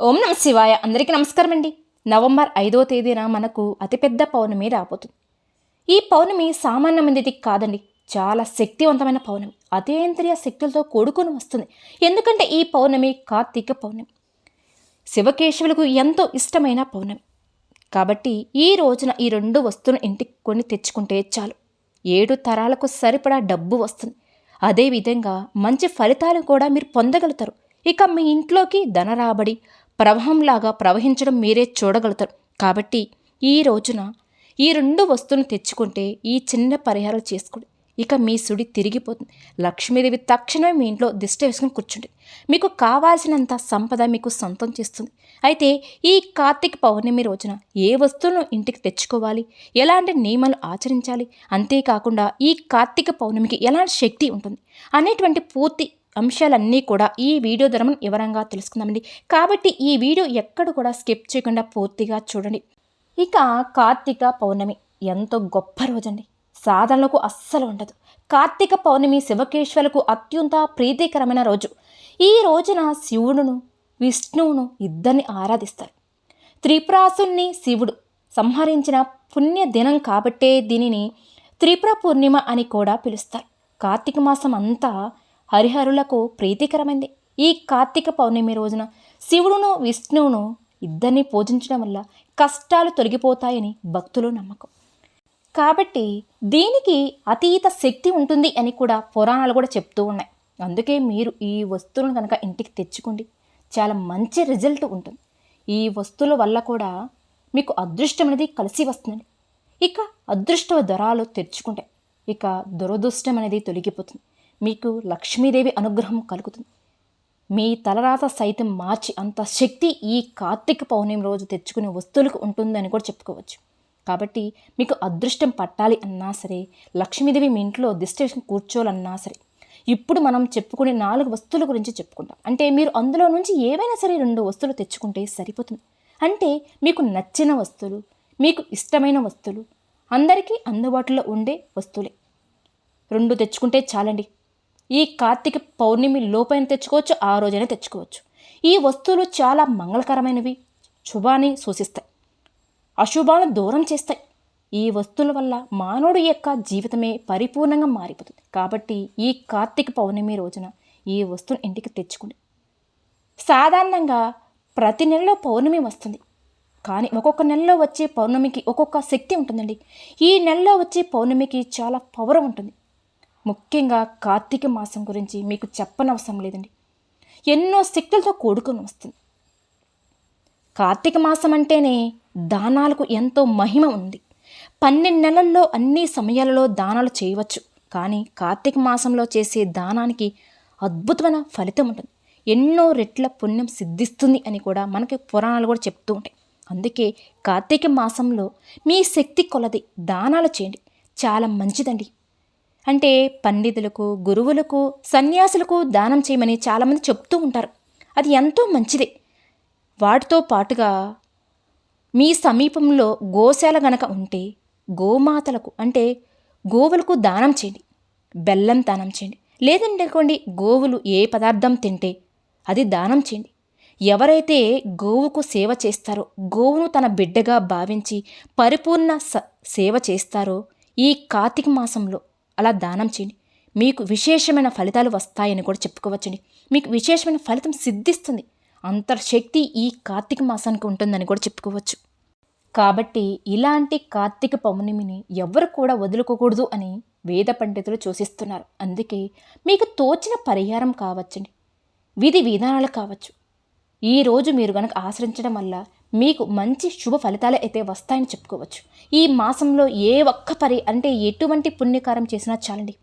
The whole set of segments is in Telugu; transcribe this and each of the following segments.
ఓం నమ శివాయ. అందరికీ నమస్కారం అండి నవంబర్ ఐదో తేదీన మనకు అతిపెద్ద పౌర్ణమి రాబోతుంది. ఈ పౌర్ణమి సామాన్యమైనది కాదండి. చాలా శక్తివంతమైన పౌర్ణమి. అతేంద్రియ శక్తులతో కూడుకొని వస్తుంది. ఎందుకంటే ఈ పౌర్ణమి కార్తీక పౌర్ణమి. శివకేశవులకు ఎంతో ఇష్టమైన పౌర్ణమి. కాబట్టి ఈ రోజున ఈ రెండు వస్తువులు ఇంటికి కొని తెచ్చుకుంటే చాలు. ఏడు తరాలకు సరిపడా డబ్బు వస్తుంది. అదేవిధంగా మంచి ఫలితాలు కూడా మీరు పొందగలుగుతారు. ఇక మీ ఇంట్లోకి ధన రాబడి ప్రవాహంలాగా ప్రవహించడం మీరే చూడగలుగుతారు. కాబట్టి ఈ రోజున ఈ రెండు వస్తువులను తెచ్చుకుంటే ఈ చిన్న పరిహారాలు చేసుకోండి. ఇక మీ సుడి తిరిగిపోతుంది. లక్ష్మీదేవి తక్షణమే మీ ఇంట్లో దిష్ట వేసుకుని కూర్చుంటుంది. మీకు కావాల్సినంత సంపద మీకు సొంతం చేస్తుంది. అయితే ఈ కార్తీక పౌర్ణమి రోజున ఏ వస్తువును ఇంటికి తెచ్చుకోవాలి? ఎలాంటి నియమాలు ఆచరించాలి? అంతేకాకుండా ఈ కార్తీక పౌర్ణమికి ఎలాంటి శక్తి ఉంటుంది? అనేటువంటి పూర్తి అంశాలన్నీ కూడా ఈ వీడియో ద్వారా మనం వివరంగా తెలుసుకుందామండి. కాబట్టి ఈ వీడియో ఎక్కడ కూడా స్కిప్ చేయకుండా పూర్తిగా చూడండి. ఇక కార్తీక పౌర్ణమి ఎంతో గొప్ప రోజండి. సాధనలకు అస్సలు ఉండదు. కార్తీక పౌర్ణమి శివకేశ్వరులకు అత్యంత ప్రీతికరమైన రోజు. ఈ రోజున శివుడును విష్ణువును ఇద్దరిని ఆరాధిస్తారు. త్రిపురాసుని శివుడు సంహరించిన పుణ్య దినం కాబట్టే దీనిని త్రిపుర పూర్ణిమ అని కూడా పిలుస్తారు. కార్తీక మాసం అంతా హరిహరులకు ప్రీతికరమైంది. ఈ కార్తీక పౌర్ణమి రోజున శివుడును విష్ణువును ఇద్దరిని పూజించడం వల్ల కష్టాలు తొలగిపోతాయని భక్తులు నమ్మకం. కాబట్టి దీనికి అతీత శక్తి ఉంటుంది అని కూడా పురాణాలు కూడా చెప్తూ ఉన్నాయి. అందుకే మీరు ఈ వస్తువులను కనుక ఇంటికి తెచ్చుకోండి. చాలా మంచి రిజల్ట్ ఉంటుంది. ఈ వస్తువుల వల్ల కూడా మీకు అదృష్టం అనేది కలిసి వస్తుంది ఇక అదృష్ట దొరాలు తెరుచుకుంటాయి. ఇక దురదృష్టం అనేది తొలగిపోతుంది. మీకు లక్ష్మీదేవి అనుగ్రహం కలుగుతుంది. మీ తలరాత సైతం మార్చి అంత శక్తి ఈ కార్తీక పౌర్ణమి రోజు తెచ్చుకునే వస్తువులకు ఉంటుందని కూడా చెప్పుకోవచ్చు. కాబట్టి మీకు అదృష్టం పట్టాలి అన్నా సరే లక్ష్మీదేవి మీ ఇంట్లో దిష్టి కూర్చోవాలన్నా సరే ఇప్పుడు మనం చెప్పుకునే నాలుగు వస్తువుల గురించి చెప్పుకుంటాం అంటే మీరు అందులో నుంచి ఏవైనా సరే రెండు వస్తువులు తెచ్చుకుంటే సరిపోతుంది. అంటే మీకు నచ్చిన వస్తువులు మీకు ఇష్టమైన వస్తువులు అందరికీ అందుబాటులో ఉండే వస్తువులే. రెండు తెచ్చుకుంటే చాలండి. ఈ కార్తీక పౌర్ణమి లోపైన తెచ్చుకోవచ్చు ఆ రోజైనా తెచ్చుకోవచ్చు. ఈ వస్తువులు చాలా మంగళకరమైనవి శుభాన్ని సూచిస్తాయి అశుభాలను దూరం చేస్తాయి. ఈ వస్తువుల వల్ల మానవుడి యొక్క జీవితమే పరిపూర్ణంగా మారిపోతుంది. కాబట్టి ఈ కార్తీక పౌర్ణమి రోజున ఈ వస్తువును ఇంటికి తెచ్చుకుని సాధారణంగా ప్రతి నెలలో పౌర్ణమి వస్తుంది. కానీ ఒక్కొక్క నెలలో వచ్చే పౌర్ణమికి ఒక్కొక్క శక్తి ఉంటుందండి. ఈ నెలలో వచ్చే పౌర్ణమికి చాలా పవర్ ఉంటుంది. ముఖ్యంగా కార్తీక మాసం గురించి మీకు చెప్పనవసరం లేదండి. ఎన్నో శక్తులతో కూడుకొని వస్తుంది. కార్తీక మాసం అంటేనే దానాలకు ఎంతో మహిమ ఉంది. పన్నెండు నెలల్లో అన్ని సమయాలలో దానాలు చేయవచ్చు. కానీ కార్తీక మాసంలో చేసే దానానికి అద్భుతమైన ఫలితం ఉంటుంది. ఎన్నో రెట్ల పుణ్యం సిద్ధిస్తుంది అని కూడా మనకి పురాణాలు కూడా చెప్తూ ఉంటాయి. అందుకే కార్తీక మాసంలో మీ శక్తి కొలది దానాలు చేయండి. చాలా మంచిదండి. అంటే పండితులకు గురువులకు సన్యాసులకు దానం చేయమని చాలామంది చెప్తూ ఉంటారు. అది ఎంతో మంచిదే. వాటితో పాటుగా మీ సమీపంలో గోశాల గనక ఉంటే గోమాతలకు అంటే గోవులకు దానం చేయండి. బెల్లం దానం చేయండి. లేదంటే గోవులు ఏ పదార్థం తింటే అది దానం చేయండి. ఎవరైతే గోవుకు సేవ చేస్తారో గోవును తన బిడ్డగా భావించి పరిపూర్ణ స సేవ చేస్తారో ఈ కార్తీక మాసంలో అలా దానం చేయండి. మీకు విశేషమైన ఫలితాలు వస్తాయని కూడా చెప్పుకోవచ్చండి. మీకు విశేషమైన ఫలితం సిద్ధిస్తుంది. అంతర్శక్తి ఈ కార్తీక మాసానికి ఉంటుందని కూడా చెప్పుకోవచ్చు. కాబట్టి ఇలాంటి కార్తీక పౌర్ణమిని ఎవరు కూడా వదులుకోకూడదు అని వేద పండితులు సూచిస్తున్నారు అందుకే మీకు తోచిన పరిహారం కావచ్చండి. విధి విధానాలు కావచ్చు. ఈరోజు మీరు కనుక ఆశ్రయించడం వల్ల మీకు మంచి శుభ ఫలితాలు అయితే వస్తాయని చెప్పుకోవచ్చు. ఈ మాసంలో ఏ ఒక్క పరి అంటే ఎటువంటి పుణ్యకారం చేసినా చాలండి.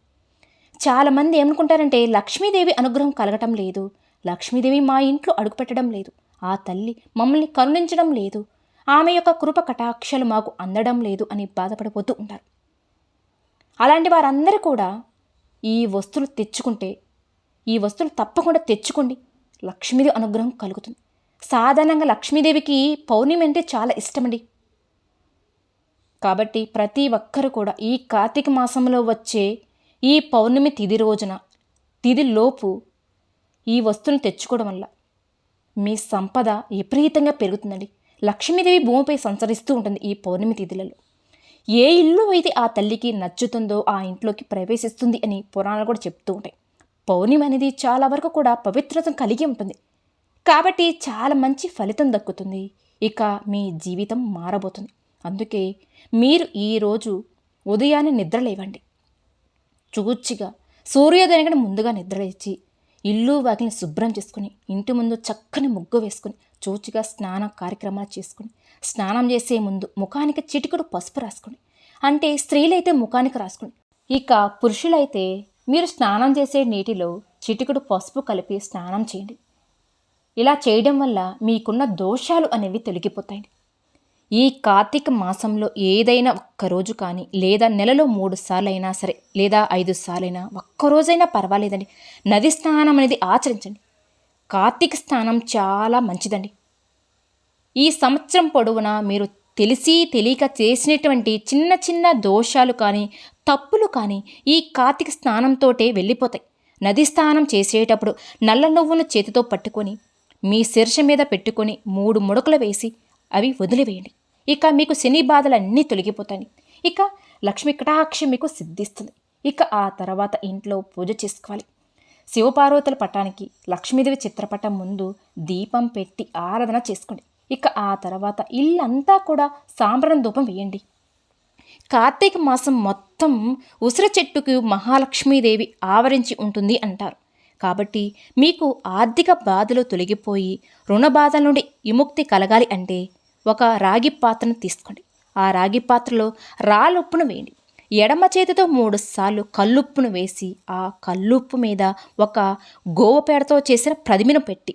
చాలామంది ఏమనుకుంటారంటే లక్ష్మీదేవి అనుగ్రహం కలగటం లేదు లక్ష్మీదేవి మా ఇంట్లో అడుగుపెట్టడం లేదు ఆ తల్లి మమ్మల్ని కరుణించడం లేదు ఆమె యొక్క కృప కటాక్షలు మాకు అందడం లేదు అని బాధపడిపోతూ ఉంటారు. అలాంటి వారందరూ కూడా ఈ వస్తువులు తెచ్చుకుంటే ఈ వస్తువులు తప్పకుండా తెచ్చుకోండి. లక్ష్మీదేవి అనుగ్రహం కలుగుతుంది. సాధారణంగా లక్ష్మీదేవికి పౌర్ణమి అంటే చాలా ఇష్టమండి. కాబట్టి ప్రతి ఒక్కరు కూడా ఈ కార్తీక మాసంలో వచ్చే ఈ పౌర్ణమి తిది రోజున తిదిలోపు ఈ వస్తువును తెచ్చుకోవడం వల్ల మీ సంపద విపరీతంగా పెరుగుతుందండి. లక్ష్మీదేవి భూమిపై సంచరిస్తూ ఉంటుంది ఈ పౌర్ణమి తిథులలో. ఏ ఇల్లు అయితే ఆ తల్లికి నచ్చుతుందో ఆ ఇంట్లోకి ప్రవేశిస్తుంది అని పురాణాలు కూడా చెప్తూ ఉంటాయి. పౌర్ణిమ అనేది చాలా వరకు కూడా పవిత్రతను కలిగి ఉంటుంది. కాబట్టి చాలా మంచి ఫలితం దక్కుతుంది. ఇక మీ జీవితం మారబోతుంది. అందుకే మీరు ఈరోజు ఉదయాన్నే నిద్ర లేవండి చూచిగా సూర్యోదయం ముందుగా నిద్రలేచి ఇల్లు వాకిని శుభ్రం చేసుకుని ఇంటి ముందు చక్కని ముగ్గు వేసుకుని చూచిగా స్నాన కార్యక్రమాలు చేసుకుని స్నానం చేసే ముందు ముఖానికి చిటికడు పసుపు రాసుకుని అంటే స్త్రీలైతే ముఖానికి రాసుకుని ఇక పురుషులైతే మీరు స్నానం చేసే నీటిలో చిటికుడు పసుపు కలిపి స్నానం చేయండి. ఇలా చేయడం వల్ల మీకున్న దోషాలు అనేవి తొలగిపోతాయి. ఈ కార్తీక మాసంలో ఏదైనా ఒక్కరోజు కానీ లేదా నెలలో మూడు సార్లు అయినా సరే లేదా ఐదు సార్లు అయినా ఒక్కరోజైనా పర్వాలేదండి. నది స్నానం అనేది ఆచరించండి. కార్తీక స్నానం చాలా మంచిదండి. ఈ సంవత్సరం పొడవునా మీరు తెలిసి తెలియక చేసినటువంటి చిన్న చిన్న దోషాలు కానీ తప్పులు కానీ ఈ కార్తీక స్నానంతోటే వెళ్ళిపోతాయి. నది స్నానం చేసేటప్పుడు నల్ల నువ్వును చేతితో పట్టుకొని మీ శీర్ష మీద పెట్టుకొని మూడు ముడకలు వేసి అవి వదిలివేయండి. ఇక మీకు శని బాధలన్నీ తొలగిపోతాయి. ఇక లక్ష్మి కటాక్షి మీకు సిద్ధిస్తుంది. ఇక ఆ తర్వాత ఇంట్లో పూజ చేసుకోవాలి. శివపార్వతుల పటానికి లక్ష్మీదేవి చిత్రపటం ముందు దీపం పెట్టి ఆరాధన చేసుకోండి. ఇక ఆ తర్వాత ఇల్లంతా కూడా సాంబ్రణ ధూపం వేయండి. కార్తీక మాసం మొత్తం ఉసిరి చెట్టుకు మహాలక్ష్మీదేవి ఆవరించి ఉంటుంది అంటారు. కాబట్టి మీకు ఆర్థిక బాధలు తొలగిపోయి రుణ బాధల నుండి విముక్తి కలగాలి అంటే ఒక రాగి పాత్రను తీసుకోండి. ఆ రాగి పాత్రలో రాలుప్పును వేయండి. ఎడమ చేతితో మూడు సార్లు కల్లుప్పును వేసి ఆ కల్లుప్పు మీద ఒక గోవపేడతో చేసిన ప్రతిమను పెట్టి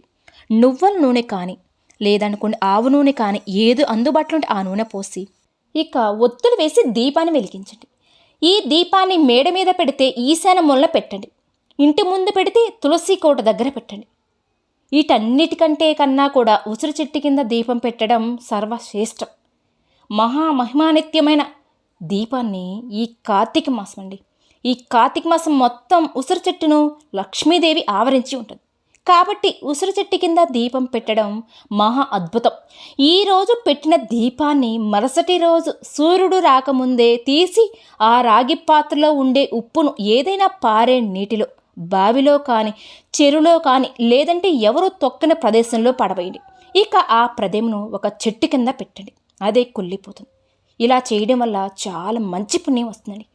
నువ్వుల నూనె కానీ లేదనుకోండి ఆవు నూనె కానీ ఏదో అందుబాటులో ఉంటే ఆ నూనె పోసి ఇక ఒత్తులు వేసి దీపాన్ని వెలిగించండి. ఈ దీపాన్ని మేడ మీద పెడితే ఈశాన మూలన పెట్టండి. ఇంటి ముందు పెడితే తులసి కోట దగ్గర పెట్టండి. వీటన్నిటికంటే కన్నా కూడా ఉసిరి చెట్టు కింద దీపం పెట్టడం సర్వశ్రేష్టం. మహామహిమానిత్యమైన దీపాన్ని ఈ కార్తీక మాసం అండి ఈ కార్తీక మాసం మొత్తం ఉసిరి చెట్టును లక్ష్మీదేవి ఆవరించి ఉంటుంది. కాబట్టి ఉసిరి చెట్టు కింద దీపం పెట్టడం మహా అద్భుతం. ఈరోజు పెట్టిన దీపాన్ని మరుసటి రోజు సూర్యుడు రాకముందే తీసి ఆ రాగి పాత్రలో ఉండే ఉప్పును ఏదైనా పారే నీటిలో బావిలో కానీ చెరువులో కానీ లేదంటే ఎవరు తొక్కని ప్రదేశంలో పడవేయండి. ఇక ఆ ప్రదేమును ఒక చెట్టు కింద పెట్టండి. అదే కుళ్ళిపోతుంది. ఇలా చేయడం వల్ల చాలా మంచి పుణ్యం వస్తుందండి.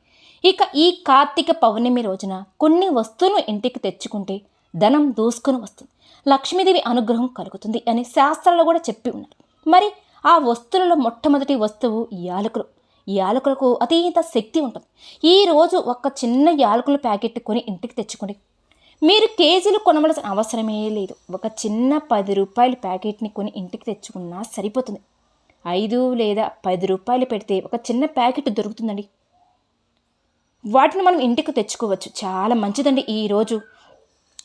ఇక ఈ కార్తీక పౌర్ణమి రోజున కొన్ని వస్తువులు ఇంటికి తెచ్చుకుంటే ధనం దూసుకొని వస్తుంది. లక్ష్మీదేవి అనుగ్రహం కలుగుతుంది అని శాస్త్రాలు కూడా చెప్పి ఉన్నారు. మరి ఆ వస్తువులలో మొట్టమొదటి వస్తువు యాలకులు. యాలకులకు అతీత శక్తి ఉంటుంది. ఈరోజు ఒక చిన్న యాలకుల ప్యాకెట్ కొని ఇంటికి తెచ్చుకోండి. మీరు కేజీలు కొనవలసిన అవసరమే లేదు. ఒక చిన్న పది రూపాయల ప్యాకెట్ని కొని ఇంటికి తెచ్చుకున్నా సరిపోతుంది. ఐదు లేదా పది రూపాయలు పెడితే ఒక చిన్న ప్యాకెట్ దొరుకుతుందండి. వాటిని మనం ఇంటికి తెచ్చుకోవచ్చు. చాలా మంచిదండి ఈరోజు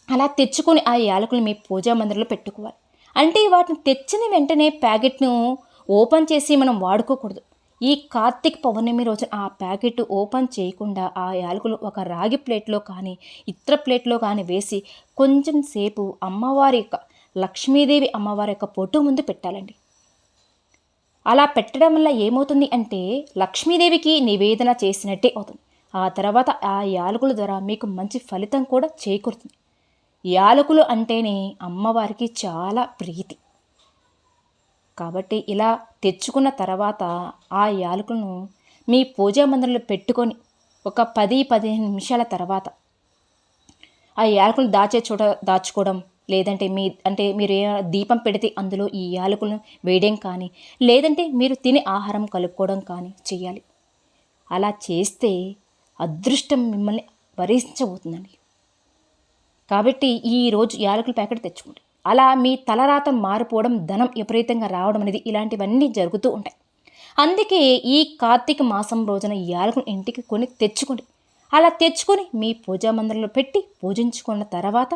అలా తెచ్చుకొని ఆ యాలకులు మీ పూజా మందిరంలో పెట్టుకోవాలి. అంటే వాటిని తెచ్చిన వెంటనే ప్యాకెట్ను ఓపెన్ చేసి మనం వాడుకోకూడదు. ఈ కార్తీక పౌర్ణమి రోజు ఆ ప్యాకెట్ ఓపెన్ చేయకుండా ఆ యాలకులు ఒక రాగి ప్లేట్లో కానీ ఇతర ప్లేట్లో కానీ వేసి కొంచెం సేపు అమ్మవారి యొక్క లక్ష్మీదేవి అమ్మవారి యొక్క ఫోటో ముందు పెట్టాలండి. అలా పెట్టడం వల్ల ఏమవుతుంది అంటే లక్ష్మీదేవికి నివేదన చేసినట్టే అవుతుంది. ఆ తర్వాత ఆ యాలకుల ద్వారా మీకు మంచి ఫలితం కూడా చేకూరుతుంది. యాలకులు అంటేనే అమ్మవారికి చాలా ప్రీతి. కాబట్టి ఇలా తెచ్చుకున్న తర్వాత ఆ యాలకులను మీ పూజా మందిరంలో పెట్టుకొని ఒక పది పదిహేను నిమిషాల తర్వాత ఆ యాలకులను దాచే చోట దాచుకోవడం లేదంటే మీ అంటే మీరు ఏ దీపం పెడితే అందులో ఈ యాలకులను వేయడం కానీ లేదంటే మీరు తినే ఆహారం కలుపుకోవడం కానీ చేయాలి. అలా చేస్తే అదృష్టం మిమ్మల్ని భరించబోతుందండి. కాబట్టి ఈరోజు యాలకుల ప్యాకెట్ తెచ్చుకోండి. అలా మీ తలరాత మారిపోవడం ధనం విపరీతంగా రావడం అనేది ఇలాంటివన్నీ జరుగుతూ ఉంటాయి. అందుకే ఈ కార్తీక మాసం రోజున యాలకులు యాలకును ఇంటికి కొని తెచ్చుకోండి. అలా తెచ్చుకొని మీ పూజా మందిరంలో పెట్టి పూజించుకున్న తర్వాత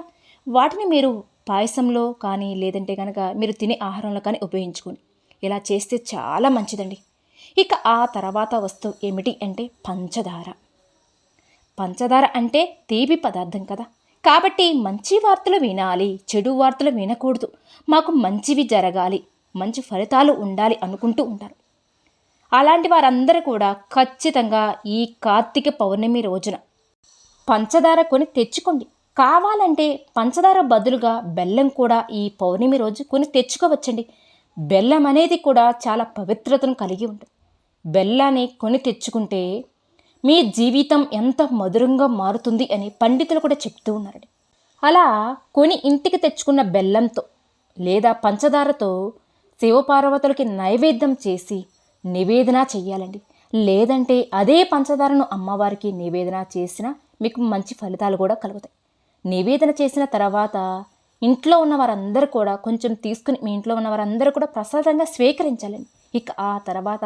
వాటిని మీరు పాయసంలో కానీ లేదంటే కనుక మీరు తినే ఆహారంలో కానీ ఉపయోగించుకోండి. ఇలా చేస్తే చాలా మంచిదండి. ఇక ఆ తర్వాత వస్తువు ఏమిటి అంటే పంచదార. పంచదార అంటే తీపి పదార్థం కదా. కాబట్టి మంచి వార్తలు వినాలి చెడు వార్తలు వినకూడదు. మాకు మంచివి జరగాలి మంచి ఫలితాలు ఉండాలి అనుకుంటూ ఉంటారు. అలాంటి వారందరూ కూడా ఖచ్చితంగా ఈ కార్తీక పౌర్ణమి రోజున పంచదార కొని తెచ్చుకోండి. కావాలంటే పంచదార బదులుగా బెల్లం కూడా ఈ పౌర్ణమి రోజు కొని తెచ్చుకోవచ్చండి. బెల్లం అనేది కూడా చాలా పవిత్రతను కలిగి ఉంటుంది. బెల్లాన్ని కొని తెచ్చుకుంటే మీ జీవితం ఎంత మధురంగా మారుతుంది అని పండితులు కూడా చెప్తూ ఉన్నారండి. అలా కొని ఇంటికి తెచ్చుకున్న బెల్లంతో లేదా పంచదారతో శివపార్వతులకి నైవేద్యం చేసి నివేదన చేయాలండి లేదంటే అదే పంచదారను అమ్మవారికి నివేదన చేసిన మీకు మంచి ఫలితాలు కూడా కలుగుతాయి. నివేదన చేసిన తర్వాత ఇంట్లో ఉన్న వారందరూ కూడా కొంచెం తీసుకుని మీ ఇంట్లో ఉన్న వారందరూ కూడా ప్రసాదంగా స్వీకరించాలండి. ఇక ఆ తర్వాత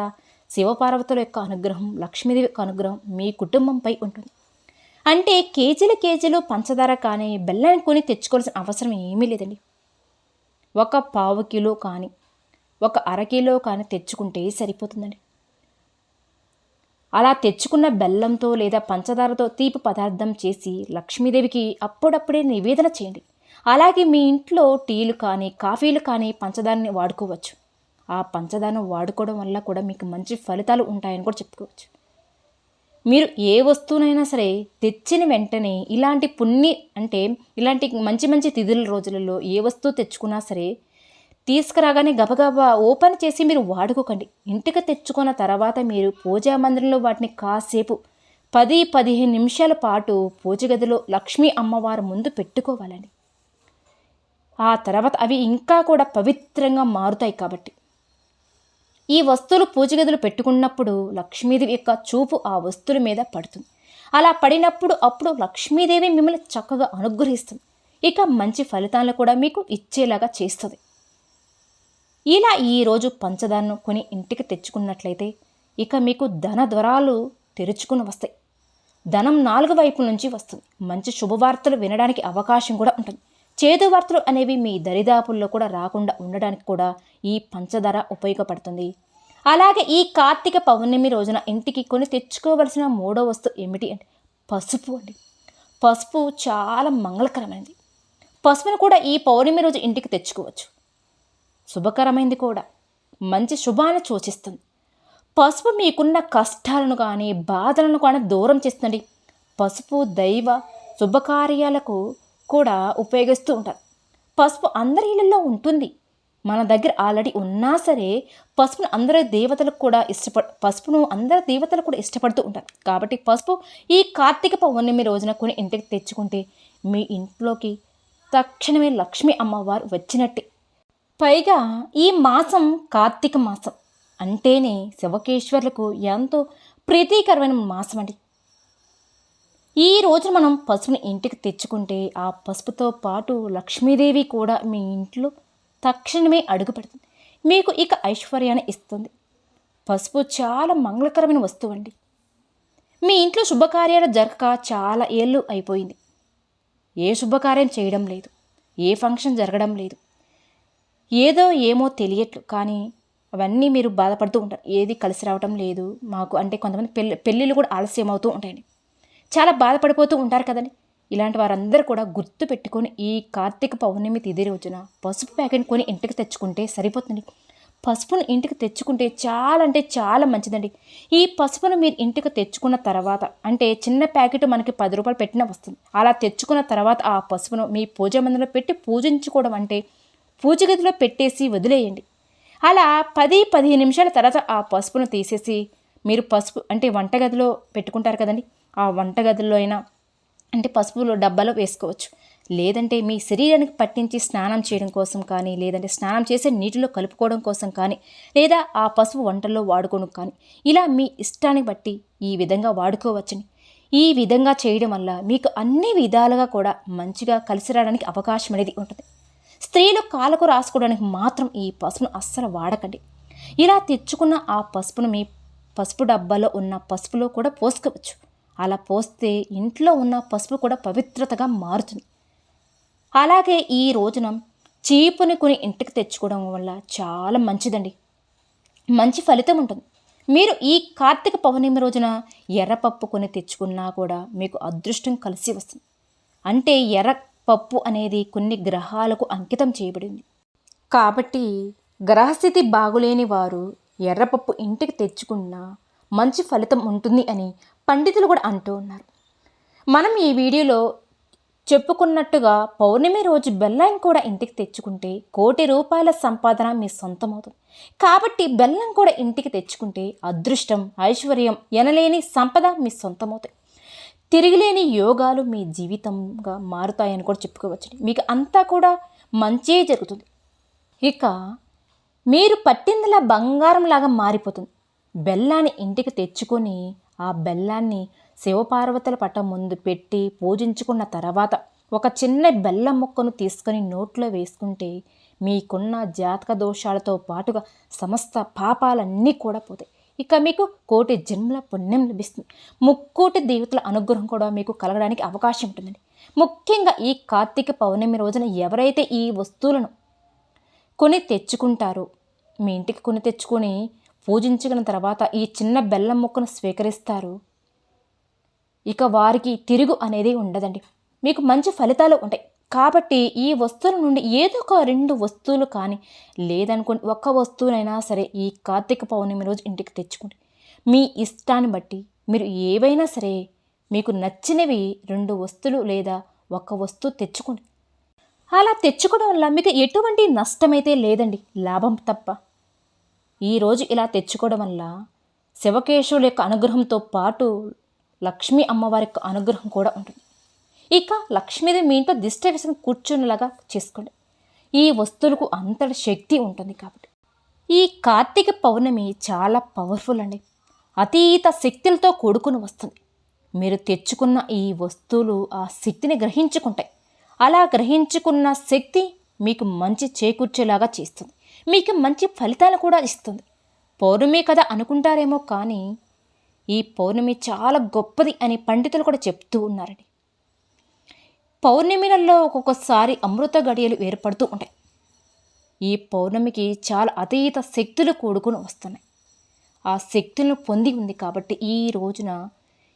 శివపార్వతుల యొక్క అనుగ్రహం లక్ష్మీదేవి యొక్క అనుగ్రహం మీ కుటుంబంపై ఉంటుంది. అంటే కేజీలు కేజీలు పంచదార కానీ బెల్లాన్ని కొని తెచ్చుకోవాల్సిన అవసరం ఏమీ లేదండి. ఒక పావు కిలో కానీ ఒక అర కిలో కానీ తెచ్చుకుంటే సరిపోతుందండి. అలా తెచ్చుకున్న బెల్లంతో లేదా పంచదారతో తీపి పదార్థం చేసి లక్ష్మీదేవికి అప్పుడప్పుడే నివేదన చేయండి. అలాగే మీ ఇంట్లో టీలు కానీ కాఫీలు కానీ పంచదారని వాడుకోవచ్చు. ఆ పంచదారను వాడుకోవడం వల్ల కూడా మీకు మంచి ఫలితాలు ఉంటాయని కూడా చెప్పుకోవచ్చు. మీరు ఏ వస్తువునైనా సరే తెచ్చిన వెంటనే ఇలాంటి పుణ్య అంటే ఇలాంటి మంచి మంచి తిథుల రోజులలో ఏ వస్తువు తెచ్చుకున్నా సరే తీసుకురాగానే గబగబా ఓపెన్ చేసి మీరు వాడుకోకండి. ఇంటికి తెచ్చుకున్న తర్వాత మీరు పూజా మందిరంలో వాటిని కాసేపు పది పదిహేను నిమిషాల పాటు పూజ గదిలో లక్ష్మీ అమ్మవారు ముందు పెట్టుకోవాలండి. ఆ తర్వాత అవి ఇంకా కూడా పవిత్రంగా మారుతాయి కాబట్టి. ఈ వస్తువులు పూజ గదులు పెట్టుకున్నప్పుడు లక్ష్మీదేవి యొక్క చూపు ఆ వస్తువుల మీద పడుతుంది. అలా పడినప్పుడు అప్పుడు లక్ష్మీదేవి మిమ్మల్ని చక్కగా అనుగ్రహిస్తుంది. ఇక మంచి ఫలితాలను కూడా మీకు ఇచ్చేలాగా చేస్తుంది. ఇలా ఈరోజు పంచదారను కొని ఇంటికి తెచ్చుకున్నట్లయితే ఇక మీకు ధన ద్వారాలు తెరుచుకుని వస్తాయి. ధనం నాలుగు వైపు నుంచి వస్తుంది. మంచి శుభవార్తలు వినడానికి అవకాశం కూడా ఉంటుంది. చేదువార్తలు అనేవి మీ దరిదాపుల్లో కూడా రాకుండా ఉండడానికి కూడా ఈ పంచదార ఉపయోగపడుతుంది. అలాగే ఈ కార్తీక పౌర్ణమి రోజున ఇంటికి కొని తెచ్చుకోవలసిన మూడో వస్తువు ఏమిటి అంటే పసుపు అండి. పసుపు చాలా మంగళకరమైనది. పసుపును కూడా ఈ పౌర్ణమి రోజు ఇంటికి తెచ్చుకోవచ్చు. శుభకరమైంది కూడా. మంచి శుభాన్ని సూచిస్తుంది. పసుపు మీకున్న కష్టాలను కానీ బాధలను కానీ దూరం చేస్తుంది పసుపు దైవ శుభకార్యాలకు కూడా ఉపయోగిస్తూ ఉంటారు. పసుపు అందరి ఇళ్ళల్లో ఉంటుంది. మన దగ్గర ఆల్రెడీ ఉన్నా సరే పసుపును అందరి దేవతలకు కూడా ఇష్టపడ పసుపును అందరి దేవతలు కూడా ఇష్టపడుతూ ఉంటారు. కాబట్టి పసుపు ఈ కార్తీక పౌర్ణమి రోజున కొన్ని ఇంటికి తెచ్చుకుంటే మీ ఇంట్లోకి తక్షణమే లక్ష్మి అమ్మవారు వచ్చినట్టే. పైగా ఈ మాసం కార్తీక మాసం. అంటేనే శివకేశ్వర్లకు ఎంతో ప్రీతికరమైన మాసం అండి ఈ రోజు మనం పసుపుని ఇంటికి తెచ్చుకుంటే ఆ పసుపుతో పాటు లక్ష్మీదేవి కూడా మీ ఇంట్లో తక్షణమే అడుగు పెడుతుంది. మీకు ఇక ఐశ్వర్యాన్ని ఇస్తుంది. పసుపు చాలా మంగళకరమైన వస్తువు అండి. మీ ఇంట్లో శుభకార్యాలు జరగక చాలా ఏళ్ళు అయిపోయింది. ఏ శుభకార్యం చేయడం లేదు. ఏ ఫంక్షన్ జరగడం లేదు. ఏదో ఏమో తెలియట్లు కానీ అవన్నీ మీరు బాధపడుతూ ఉంటారు. ఏది కలిసి రావటం లేదు. మాకు అంటే కొంతమంది పెళ్ళి పెళ్ళిళ్ళు కూడా ఆలస్యం అవుతూ ఉంటాయండి. చాలా బాధపడిపోతూ ఉంటారు కదండి. ఇలాంటి వారందరూ కూడా గుర్తు పెట్టుకొని ఈ కార్తీక పౌర్ణమి తిది రోజున పసుపు ప్యాకెట్ కొని ఇంటికి తెచ్చుకుంటే సరిపోతుంది పసుపును ఇంటికి తెచ్చుకుంటే చాలా అంటే చాలా మంచిదండి. ఈ పసుపును మీరు ఇంటికి తెచ్చుకున్న తర్వాత అంటే చిన్న ప్యాకెట్ మనకి పది రూపాయలు పెట్టిన వస్తుంది. అలా తెచ్చుకున్న తర్వాత ఆ పసుపును మీ పూజ మందిలో పెట్టి పూజించుకోవడం అంటే పూజ గదిలో పెట్టేసి వదిలేయండి. అలా పది పదిహేను నిమిషాల తర్వాత ఆ పసుపును తీసేసి మీరు పసుపు అంటే వంటగదిలో పెట్టుకుంటారు కదండి. ఆ వంటగదిలో అయినా అంటే పసుపులో డబ్బాలో వేసుకోవచ్చు. లేదంటే మీ శరీరానికి పట్టించి స్నానం చేయడం కోసం కానీ లేదంటే స్నానం చేసే నీటిలో కలుపుకోవడం కోసం కానీ లేదా ఆ పసుపు వంటల్లో వాడుకోవడం కానీ ఇలా మీ ఇష్టాన్ని బట్టి ఈ విధంగా వాడుకోవచ్చని ఈ విధంగా చేయడం వల్ల మీకు అన్ని విధాలుగా కూడా మంచిగా కలిసి రావడానికి అవకాశం అనేది ఉంటుంది. స్త్రీలు కాలకు రాసుకోవడానికి మాత్రం ఈ పసుపును అస్సలు వాడకండి. ఇలా తెచ్చుకున్న ఆ పసుపును మీ పసుపు డబ్బాలో ఉన్న పసుపులో కూడా పోసుకోవచ్చు. అలా పోస్తే ఇంట్లో ఉన్న పసుపు కూడా పవిత్రతగా మారుతుంది. అలాగే ఈ రోజున చీపుని కొని ఇంటికి తెచ్చుకోవడం వల్ల చాలా మంచిదండి. మంచి ఫలితం ఉంటుంది. మీరు ఈ కార్తీక పౌర్ణమి రోజున ఎర్రపప్పు కొని తెచ్చుకున్నా కూడా మీకు అదృష్టం కలిసి వస్తుంది. అంటే ఎర్ర పప్పు అనేది కొన్ని గ్రహాలకు అంకితం చేయబడింది. కాబట్టి గ్రహస్థితి బాగులేని వారు ఎర్రపప్పు ఇంటికి తెచ్చుకున్నా మంచి ఫలితం ఉంటుంది అని పండితులు కూడా అంటూ ఉన్నారు. మనం ఈ వీడియోలో చెప్పుకున్నట్టుగా పౌర్ణమి రోజు బెల్లం కూడా ఇంటికి తెచ్చుకుంటే కోటి రూపాయల సంపాదన మీ సొంతమవుతుంది. కాబట్టి బెల్లం కూడా ఇంటికి తెచ్చుకుంటే అదృష్టం ఐశ్వర్యం ఎనలేని సంపద మీ సొంతమవుతాయి. తిరిగిలేని యోగాలు మీ జీవితంగా మారుతాయని కూడా చెప్పుకోవచ్చు మీకు అంతా కూడా మంచే జరుగుతుంది. ఇక మీరు పట్టిందిలా బంగారంలాగా మారిపోతుంది. బెల్లాన్ని ఇంటికి తెచ్చుకొని ఆ బెల్లాన్ని శివపార్వతుల పటం ముందు పెట్టి పూజించుకున్న తర్వాత ఒక చిన్న బెల్లం ముక్కను తీసుకొని నోట్లో వేసుకుంటే మీకున్న జాతక దోషాలతో పాటుగా సమస్త పాపాలన్నీ కూడా పోతాయి. ఇక మీకు కోటి జన్మల పుణ్యం లభిస్తుంది. ముక్కోటి దేవతల అనుగ్రహం కూడా మీకు కలగడానికి అవకాశం ఉంటుందండి. ముఖ్యంగా ఈ కార్తీక పౌర్ణమి రోజున ఎవరైతే ఈ వస్తువులను కొని తెచ్చుకుంటారో మీ ఇంటికి కొని తెచ్చుకొని పూజించిన తర్వాత ఈ చిన్న బెల్లం ముక్కను స్వీకరిస్తారు. ఇక వారికి తిరుగు అనేది ఉండదండి. మీకు మంచి ఫలితాలు ఉంటాయి. కాబట్టి ఈ వస్తువుల నుండి ఏదో ఒక రెండు వస్తువులు కానీ లేదనుకోండి ఒక్క వస్తువునైనా సరే ఈ కార్తీక పౌర్ణమి రోజు ఇంటికి తెచ్చుకోండి. మీ ఇష్టాన్ని బట్టి మీరు ఏవైనా సరే మీకు నచ్చినవి రెండు వస్తువులు లేదా ఒక్క వస్తువు తెచ్చుకోండి. అలా తెచ్చుకోవడం వల్ల మీకు ఎటువంటి నష్టమైతే లేదండి లాభం తప్ప. ఈరోజు ఇలా తెచ్చుకోవడం వల్ల శివకేశవుల యొక్క అనుగ్రహంతో పాటు లక్ష్మీ అమ్మవారి యొక్క అనుగ్రహం కూడా ఉంటుంది. ఇక లక్ష్మీదేవి మీ ఇంట్లో దిష్ట విషయం కూర్చునేలాగా చేసుకోండి. ఈ వస్తువులకు అంతటి శక్తి ఉంటుంది కాబట్టి. ఈ కార్తీక పౌర్ణమి చాలా పవర్ఫుల్ అండి. అతీత శక్తులతో కూడుకుని వస్తుంది. మీరు తెచ్చుకున్న ఈ వస్తువులు ఆ శక్తిని గ్రహించుకుంటాయి. అలా గ్రహించుకున్న శక్తి మీకు మంచి చేకూర్చేలాగా చేస్తుంది. మీకు మంచి ఫలితాలు కూడా ఇస్తుంది. పౌర్ణమి కథ అనుకుంటారేమో కానీ ఈ పౌర్ణమి చాలా గొప్పది అని పండితులు కూడా చెప్తూ ఉన్నారండి. పౌర్ణమిలలో ఒక్కొక్కసారి అమృత గడియలు ఏర్పడుతూ ఉంటాయి. ఈ పౌర్ణమికి చాలా అతీత శక్తులు కూడుకుని వస్తున్నాయి. ఆ శక్తులను పొంది ఉంది కాబట్టి ఈ రోజున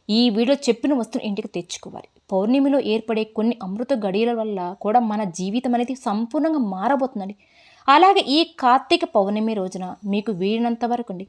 ఈ వీడియో చెప్పిన వస్తువును ఇంటికి తెచ్చుకోవాలి. పౌర్ణమిలో ఏర్పడే కొన్ని అమృత గడియల వల్ల కూడా మన జీవితం అనేది సంపూర్ణంగా మారబోతుందండి. అలాగే ఈ కార్తీక పౌర్ణమి రోజున మీకు వీడినంత వరకు అండి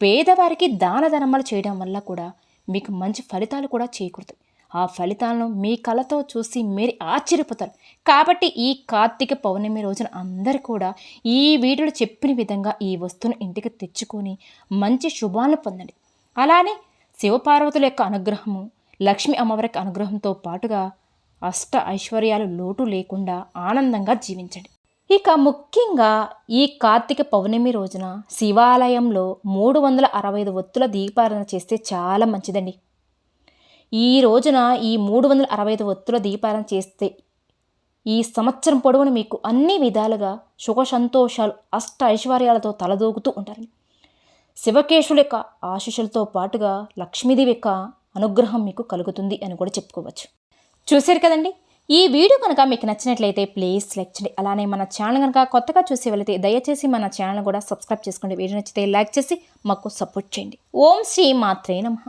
పేదవారికి దాన ధర్మాలు చేయడం వల్ల కూడా మీకు మంచి ఫలితాలు కూడా చేకూరుతాయి. ఆ ఫలితాలను మీ కళతో చూసి మీరు ఆశ్చర్యపోతారు. కాబట్టి ఈ కార్తీక పౌర్ణమి రోజున అందరు కూడా ఈ వీడియోలో చెప్పిన విధంగా ఈ వస్తువును ఇంటికి తెచ్చుకొని మంచి శుభాలను పొందండి. అలానే శివపార్వతుల యొక్క అనుగ్రహము లక్ష్మి అమ్మవారికి అనుగ్రహంతో పాటుగా అష్ట ఐశ్వర్యాలు లోటు లేకుండా ఆనందంగా జీవించండి. ఇక ముఖ్యంగా ఈ కార్తీక పౌర్ణమి రోజున శివాలయంలో మూడు వందల అరవై ఐదు ఒత్తుల దీపారాధన చేస్తే చాలా మంచిదండి. ఈ రోజున ఈ మూడు వందల అరవై ఐదు ఒత్తుల దీపారాధన చేస్తే ఈ సంవత్సరం పొడవును మీకు అన్ని విధాలుగా సుఖ సంతోషాలు అష్ట ఐశ్వర్యాలతో తలదూగుతూ ఉంటారండి శివకేశుల యొక్క ఆశీస్సులతో పాటుగా లక్ష్మీదేవి యొక్క అనుగ్రహం మీకు కలుగుతుంది అని కూడా చెప్పుకోవచ్చు. చూశారు కదండి? ఈ వీడియో కనుక మీకు నచ్చినట్లయితే ప్లీజ్ లైక్ చేయండి. అలానే మన ఛానల్ కనుక కొత్తగా చూసి వెళితే దయచేసి మన ఛానల్ కూడా సబ్స్క్రైబ్ చేసుకోండి వీడియో నచ్చితే లైక్ చేసి మాకు సపోర్ట్ చేయండి. ఓం శ్రీ మాత్రే నమః.